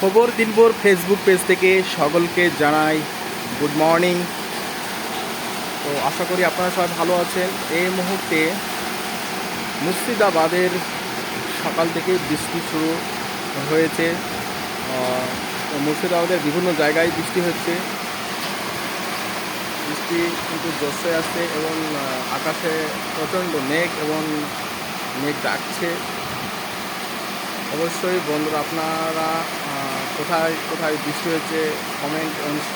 খবর দিনভর Facebook page থেকে সকলকে জানাই গুড মর্নিং তো আশা করি আপনারা সবাই ভালো আছেন। এই মুহূর্তে মুর্শিদাবাদের সকাল থেকে বৃষ্টি শুরু হয়েছে। মুর্শিদাবাদের বিভিন্ন জায়গায় বৃষ্টি হচ্ছে। বৃষ্টি কিন্তু জোশে আসছে এবং আকাশে প্রচণ্ড মেঘ এবং মেঘ ডাকছে। অবশ্যই বন্ধুরা আপনারা কোথায় কোথায় বৃষ্টি হয়েছে কমেন্ট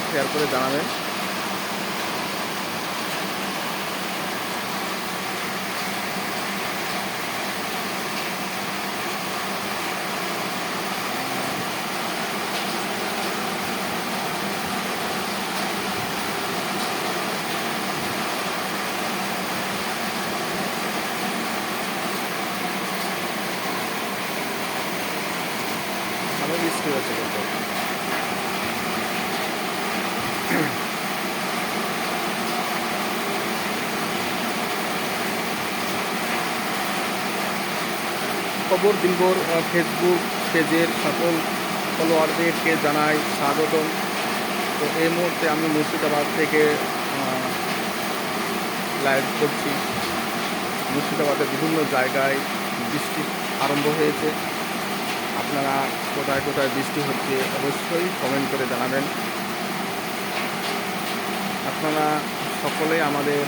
শেয়ার করে জানাবেন ভালো বৃষ্টি হচ্ছে কিন্তু। খবর, দিনভর ফেসবুক পেজের সকল ফলোয়ারদেরকে জানাই স্বাগতম। তো এই মুহূর্তে আমি মুর্শিদাবাদ থেকে লাইভ করছি। মুর্শিদাবাদের বিভিন্ন জায়গায় বৃষ্টি আরম্ভ হয়েছে। আপনারা কোথায় কোথায় বৃষ্টি হচ্ছে অবশ্যই কমেন্ট করে জানাবেন। আপনারা সকলেই আমাদের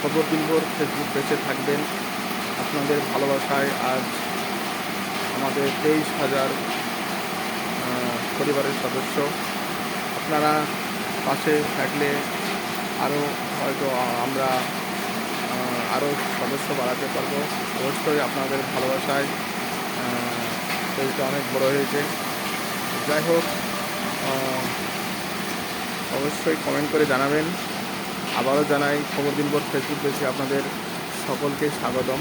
খবর দিনভর ফেসবুক পেজে থাকবেন। আপনাদের ভালোবাসায় আজ আমাদের তেইশ হাজার পরিবারের সদস্য। আপনারা পাশে থাকলে আরও হয়তো আমরা আরও সদস্য বাড়াতে পারব। অবশ্যই আপনাদের ভালোবাসায় পেজটা অনেক বড় হয়েছে। যাই হোক অবশ্যই কমেন্ট করে জানাবেন। আবারও জানাই, খবর দিনভর ফেসবুক পেজে আপনাদের সকলকে স্বাগতম।